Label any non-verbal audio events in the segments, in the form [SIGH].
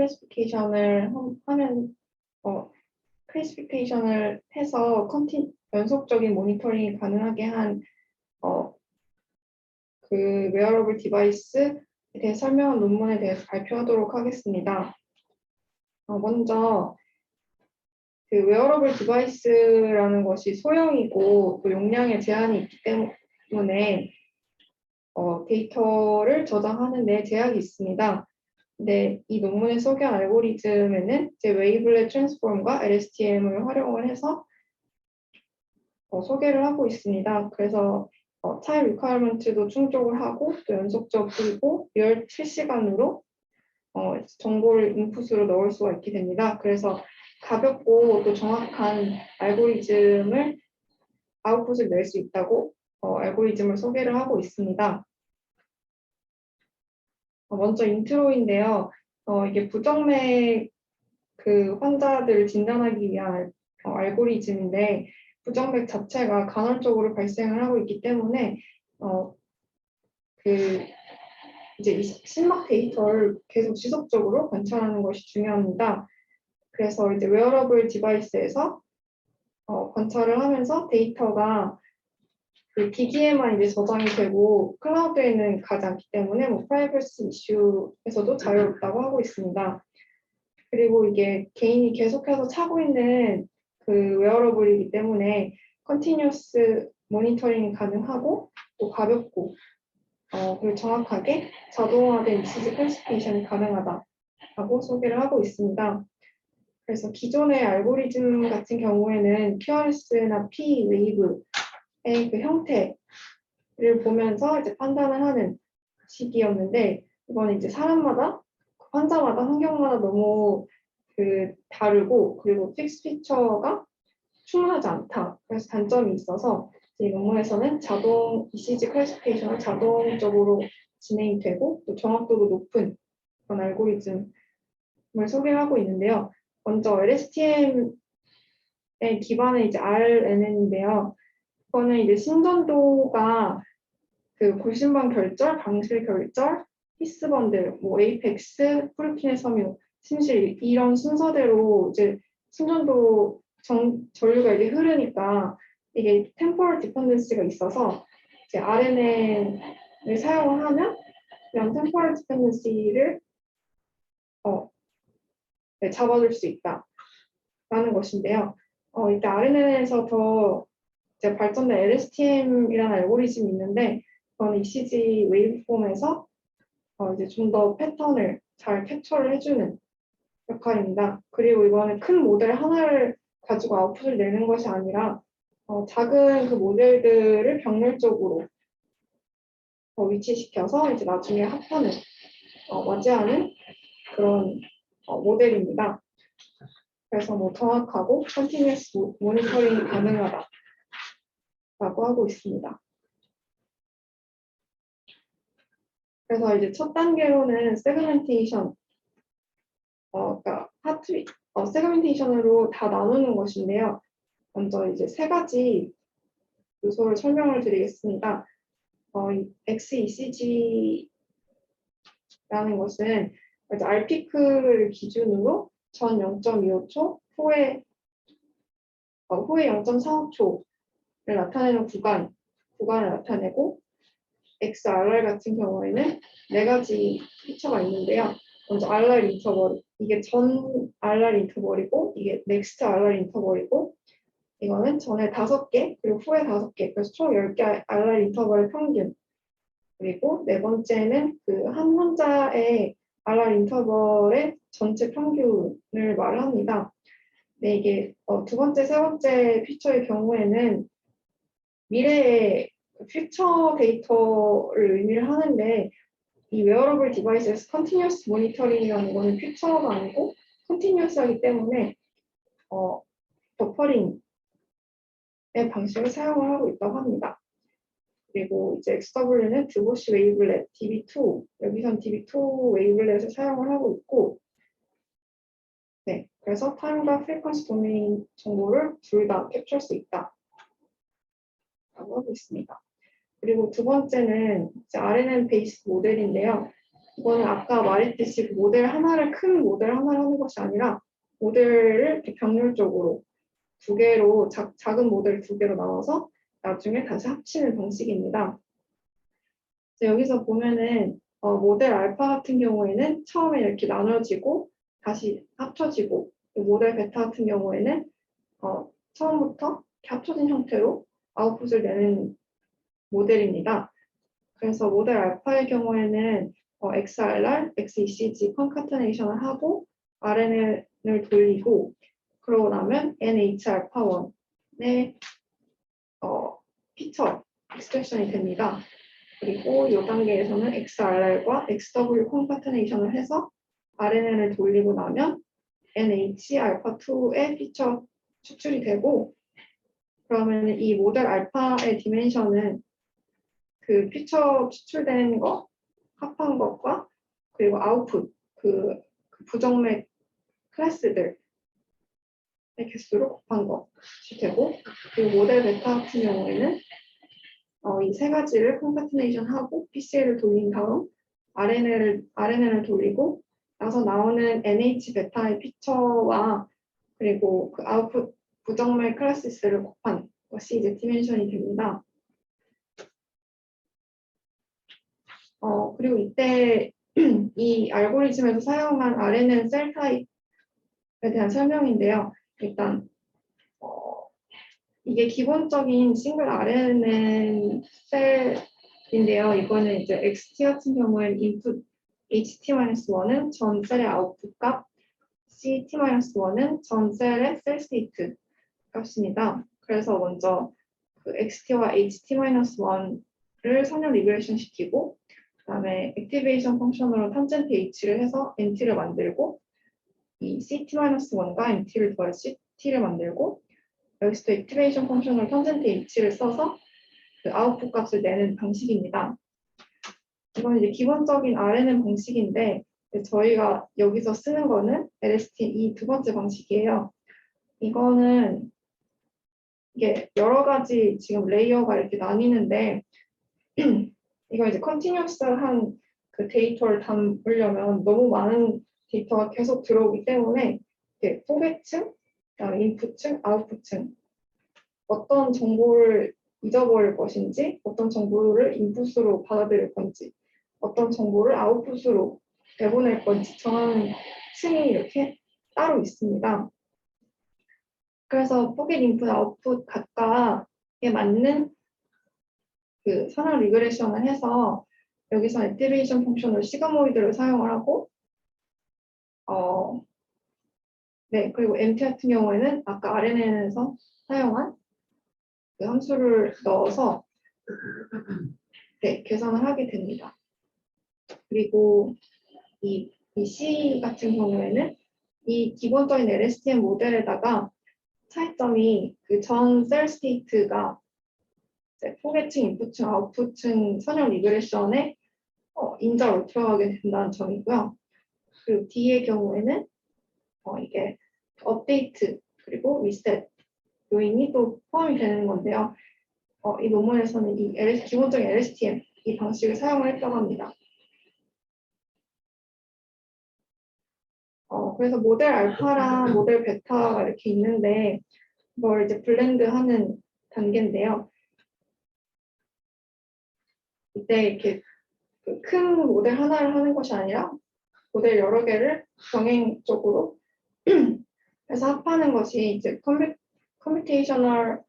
클래시피케이션을 하면 어, 클래시피케이션을 해서 컨티 연속적인 모니터링이 가능하게 한 어, 그 웨어러블 디바이스에 대해 설명한 논문에 대해서 발표하도록 하겠습니다. 어, 먼저 그 웨어러블 디바이스라는 것이 소형이고 또 용량에 제한이 있기 때문에 어, 데이터를 저장하는 데 제약이 있습니다. 근데 이 논문에 소개한 알고리즘에는 이제 웨이블렛 트랜스폼과 LSTM을 활용을 해서 어, 소개를 하고 있습니다. 그래서 어, 타임 리퀘어먼트도 충족을 하고 또 연속적이고 리얼 실시간으로 어, 정보를 인풋으로 넣을 수가 있게 됩니다. 그래서 가볍고 또 정확한 알고리즘을 아웃풋을 낼 수 있다고 어, 알고리즘을 소개를 하고 있습니다. 어, 먼저 인트로인데요. 어, 이게 부정맥 그 환자들을 진단하기 위한 알- 어, 알고리즘인데 부정맥 자체가 간헐적으로 발생을 하고 있기 때문에 어, 그 이제 이 심막 데이터를 계속 지속적으로 관찰하는 것이 중요합니다. 그래서 이제 웨어러블 디바이스에서 어, 관찰을 하면서 데이터가 그 기기에만 이제 저장이 되고 클라우드에는 가지 않기 때문에 뭐 프라이버시 이슈에서도 자유롭다고 하고 있습니다. 그리고 이게 개인이 계속해서 차고 있는 그 웨어러블이기 때문에 컨티뉴스 모니터링이 가능하고 또 가볍고 어, 그리고 정확하게 자동화된 디시즈 클래시피케이션이 가능하다라고 소개를 하고 있습니다. 그래서 기존의 알고리즘 같은 경우에는 QRS나 P 웨이브의 그 형태를 보면서 이제 판단을 하는 시기였는데 이거는 이제 사람마다 환자마다 환경마다 너무 그 다르고 그리고 픽스 피처가 충분하지 않다. 그래서 단점이 있어서 이 논문에서는 자동 ECG 클래시피케이션을 자동적으로 진행이 되고 또 정확도도 높은 그런 알고리즘을 소개하고 있는데요. 먼저 LSTM에 기반의 이제 RNN인데요. 이거는 이제 신전도가 그 골신방 결절, 방실 결절, 히스번들, 뭐 에이펙스, 프루킨의 섬유, 심실 이런 순서대로 이제 신전도 정, 전류가 이제 흐르니까 이게 템포럴 디펜던시가 있어서 이제 RNN을 사용을 하면 이런 템포럴 디펜던시를 어, 네, 잡아줄 수 있다라는 것인데요. 어, 이때 RNN에서 더 이제 발전된 LSTM이라는 알고리즘이 있는데 그건 ECG 웨이브폼에서 어, 이제 좀 더 패턴을 잘 캡처를 해주는 역할입니다. 그리고 이거는 큰 모델 하나를 가지고 아웃풋을 내는 것이 아니라 어, 작은 그 모델들을 병렬적으로 어, 위치시켜서 이제 나중에 합하는 어, 맞이하는 그런 어, 모델입니다. 그래서 뭐 정확하고 컨티뉴스 모니터링이 가능하다 라고 하고 있습니다. 그래서 이제 첫 단계로는 세그멘테이션 어, 그러니까 하트 어, 세그멘테이션으로 다 나누는 것인데요. 먼저 이제 세 가지 요소를 설명을 드리겠습니다. 어, 이 XECG라는 것은 이제 RP크를 기준으로 전 0.25초, 후에 어, 후에 0.45초를 나타내는 구간, 구간을 나타내고 XRR 같은 경우에는 네 가지 피처가 있는데요. 먼저 RR 인터벌, 이게 전 RR 인터벌이고 이게 넥스트 RR 인터벌이고 이거는 전에 다섯 개 그리고 후에 다섯 개 그래서 총 10개 RR 인터벌의 평균 그리고 네 번째는 그한 환자의 RR 인터벌의 전체 평균을 말합니다. 네, 이게 어, 두 번째, 세 번째 피처의 경우에는 미래의 퓨처 데이터를 의미를 하는데 이 웨어러블 디바이스에서 컨티뉴어스 모니터링이라는 거는 퓨처가 아니고 컨티뉴어스하기 때문에 어, 버퍼링의 방식을 사용을 하고 있다고 합니다. 그리고 이제 XW는 드보시 웨이블렛 DB2 여기선 DB2 웨이블렛을 사용을 하고 있고 네, 그래서 타임과 프리퀀시 도메인 정보를 둘 다 캡처할 수 있다 라고 하고 있습니다. 그리고 두 번째는 RNN 베이스 모델인데요. 이거는 아까 말했듯이 그 모델 하나를 큰 모델 하나를 하는 것이 아니라 모델을 병렬적으로 두 개로 작, 작은 모델 두 개로 나눠서 나중에 다시 합치는 방식입니다. 여기서 보면은 어, 모델 알파 같은 경우에는 처음에 이렇게 나눠지고 다시 합쳐지고 또 모델 베타 같은 경우에는 어, 처음부터 합쳐진 형태로 아웃풋을 내는 모델입니다. 그래서 모델 알파의 경우에는 어, XRR, XECG 컨카테네이션을 하고 RNN을 돌리고 그러고 나면 NH알파1의 어, 피처 익스프레션이 됩니다. 그리고 이 단계에서는 XRR과 XW 컨카테네이션을 해서 RNN을 돌리고 나면 NH 알파2의 피처 추출이 되고 그러면 이 모델 알파의 디멘션은 그 피처 추출된 거 합한 것과 그리고 아웃풋 그, 그 부정맥 클래스들의 개수로 곱한 것이 되고 그리고 모델 베타 같은 경우에는 어, 이 세 가지를 콘카티네이션 하고 PCA를 돌린 다음 RNA를, RNA를 돌리고 나서 나오는 NH 베타의 피처와 그리고 그 아웃풋 부정맥 클래시스를 곱한 것이 이제 디멘션이 됩니다. 어, 그리고 이때 [CLEARS THROAT] 이 알고리즘에서 사용한 RNN 셀 타입에 대한 설명인데요. 일단 어, 이게 기본적인 싱글 RNN 셀인데요. 이거는 이제 XT 같은 경우에는 인풋 HT-1은 전 셀의 아웃풋 값, CT-1은 전 셀의 셀 스테이트 값입니다. 그래서 먼저 그 XT와 HT-1을 선형 리그레이션 시키고 그 다음에 액티베이션 펑션으로 탄젠트 H를 해서 NT를 만들고 이 CT-1과 NT를 더해 CT를 만들고 여기서도 액티베이션 펑션으로 탄젠트 H를 써서 그 아웃풋 값을 내는 방식입니다. 이건 이제 기본적인 RNN 방식인데 저희가 여기서 쓰는 거는 LST 이 두 번째 방식이에요. 이거는 이게 여러 가지 지금 레이어가 이렇게 나뉘는데 [CLEARS THROAT] 이거 이제 컨티뉴스한 그 데이터를 담으려면 너무 많은 데이터가 계속 들어오기 때문에 포개층, 그다음에 인풋층, 아웃풋층 어떤 정보를 잊어버릴 것인지, 어떤 정보를 인풋으로 받아들일 건지, 어떤 정보를 아웃풋으로 내보낼 건지 정하는 층이 이렇게 따로 있습니다. 그래서 포겟 인풋, 아웃풋 각각에 맞는 그 선형 리그레이션을 해서 여기서 액티베이션 펑션으로 시그모이드를 사용을 하고 어, 네 그리고 MT 같은 경우에는 아까 RNN에서 사용한 그 함수를 넣어서 네 계산을 하게 됩니다. 그리고 이, 이 C 같은 경우에는 이 기본적인 LSTM 모델에다가 차이점이 그 전 셀 스테이트가 포개층, 인풋층, 아웃풋층 선형 리그레션에 어, 인자로 들어가게 된다는 점이고요. 그리고 D의 경우에는 어, 이게 업데이트 그리고 리셋 요인이 또 포함이 되는 건데요. 어, 이 논문에서는 이 LS, 기본적인 LSTM 이 방식을 사용을 했다고 합니다. 어, 그래서 모델 알파랑 모델 베타가 이렇게 있는데 이걸 이제 블렌드하는 단계인데요. 이때 이렇게 그큰 모델 하나를 하는 것이 아니라 모델 여러 개를 병행적으로 [CLEARS THROAT] 해서 합하는 것이 이제 컴퓨, 컴퓨테이셔널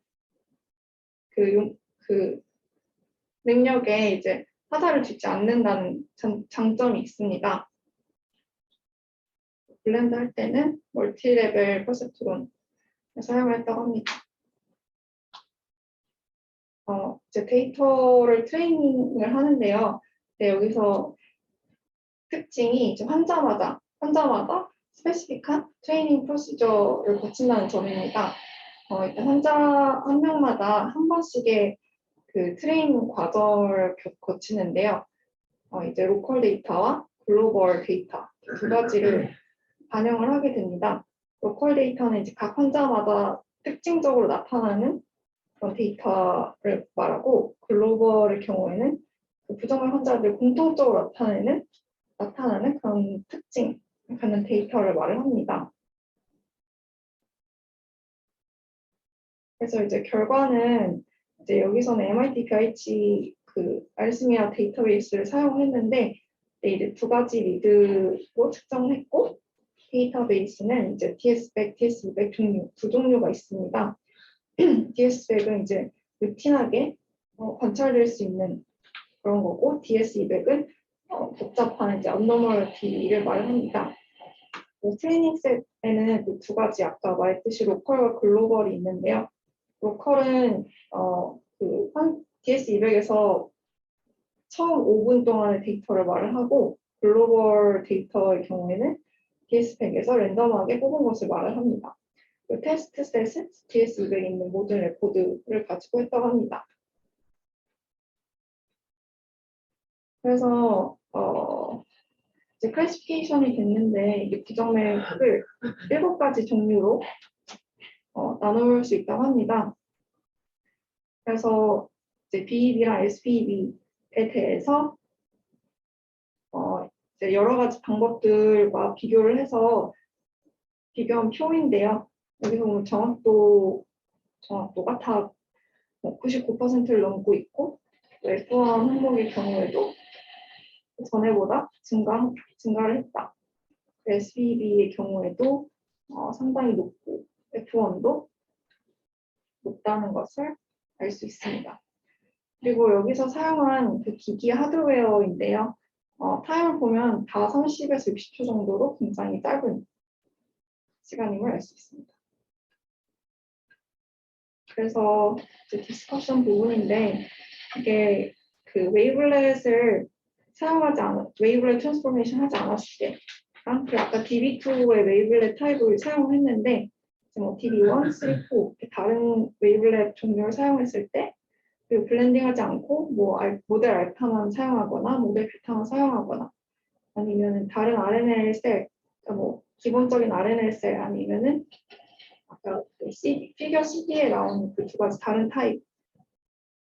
그, 용- 그 능력에 이제 하자를 주지 않는다는 장, 장점이 있습니다. 블렌드 할 때는 멀티레벨 퍼셉트론을 사용했다고 합니다. 어, 이제 데이터를 트레이닝을 하는데요. 네, 여기서 특징이 이제 환자마다 환자마다 스페시픽한 트레이닝 프로시저를 거친다는 점입니다. 어, 일단 환자 한 명마다 한 번씩의 그 트레이닝 과정을 겨- 거치는데요. 어, 이제 로컬 데이터와 글로벌 데이터 두 가지를 반영을 하게 됩니다. 로컬 데이터는 이제 각 환자마다 특징적으로 나타나는 그런 데이터를 말하고 글로벌의 경우에는 그 부정맥 환자들 공통적으로 나타내는 나타나는 그런 특징, 갖는 데이터를 말을 합니다. 그래서 이제 결과는 이제 여기서는 MIT BIH 그 알스미아 데이터베이스를 사용했는데 네, 이제 두 가지 리드로 측정했고 데이터베이스는 이제 DS100, DS200 종류 두 종류가 있습니다. [CLEARS THROAT] DS100은 이제 루틴하게 어, 관찰될 수 있는 그런 거고 DS200은 어, 복잡한 이제 abnormality를 말합니다. 그 트레이닝 셋에는 그 두 가지 아까 말했듯이 로컬과 글로벌이 있는데요. 로컬은 어, 그 DS200에서 처음 5분 동안의 데이터를 말을 하고 글로벌 데이터의 경우에는 DS100에서 랜덤하게 뽑은 것을 말을 합니다. 그 테스트 셋은 DS200에 있는 모든 레코드를 가지고 했다고 합니다. 그래서 어, 이제 클래시피케이션이 됐는데 이게 부정맥을 일곱 가지 종류로 어, 나눌 수 있다고 합니다. 그래서 이제 BEB랑 SPEB에 대해서 여러 가지 방법들과 비교를 해서 비교한 표인데요. 여기서 보면 정확도 정확도가 다 99%를 넘고 있고 F1 항목의 경우에도 전에보다 증가, 증가를 했다. SPB의 경우에도 어, 상당히 높고 F1도 높다는 것을 알 수 있습니다. 그리고 여기서 사용한 그 기기 하드웨어인데요. 어, 타임을 보면 다 30에서 60초 정도로 굉장히 짧은 시간임을 알 수 있습니다. 그래서 이제 디스커션 부분인데 이게 그 웨이블렛을 사용하지 않아 웨이블렛 트랜스포메이션 하지 않았을 때 그 아까 DB2의 웨이블렛 타입을 사용했는데 뭐 DB1, 3, 4 이렇게 다른 웨이블렛 종류를 사용했을 때 그리고 블렌딩하지 않고 뭐 알- 모델 알파만 사용하거나 모델 베타만 사용하거나 아니면 다른 RNA 셀, 그러니까 뭐 기본적인 RNA 셀 아니면은 아까 그 C, 피겨 CD에 나온 그두 가지 다른 타입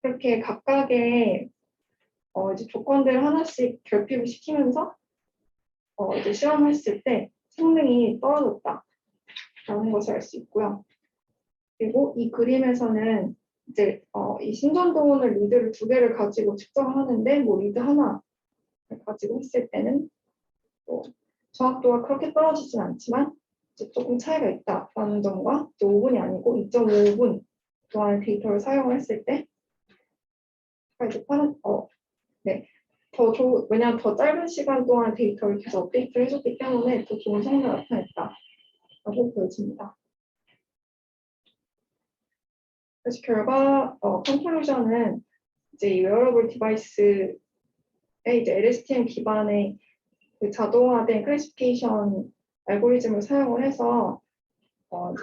그렇게 각각의 어, 이제 조건들을 하나씩 결핍을 시키면서 어, 이제 실험했을 때 성능이 떨어졌다라는 것을 알 수 있고요. 그리고 이 그림에서는 이제 어, 이 신전도원을 리드를 두 개를 가지고 측정하는데 뭐 리드 하나를 가지고 했을 때는 또 정확도가 그렇게 떨어지진 않지만 조금 차이가 있다라는 점과 이제 5분이 아니고 2.5분 동안의 데이터를 사용을 했을 때 이제 빠른 어, 네. 더 좋, 왜냐하면 더 짧은 시간 동안 데이터를 계속 업데이트를 해줬기 때문에 더 좋은 성능을 나타냈다라고 보여집니다. 그래서 결과 어, 컨클루전은 이제 이 웨어러블 디바이스에 이제 LSTM 기반의 그 자동화된 클래시피케이션 알고리즘을 사용을 해서 어,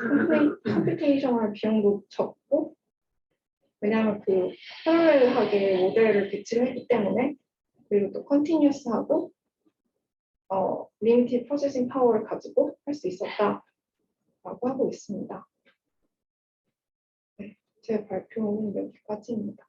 컴퓨테이셔널 비용도 적고 왜냐하면 그 패러렐하게 모델을 배치를 했기 때문에 그리고 또 컨티뉴스하고 어, 리미티드 프로세싱 파워를 가지고 할 수 있었다라고 하고 있습니다. 네, 제 발표는 여기까지입니다.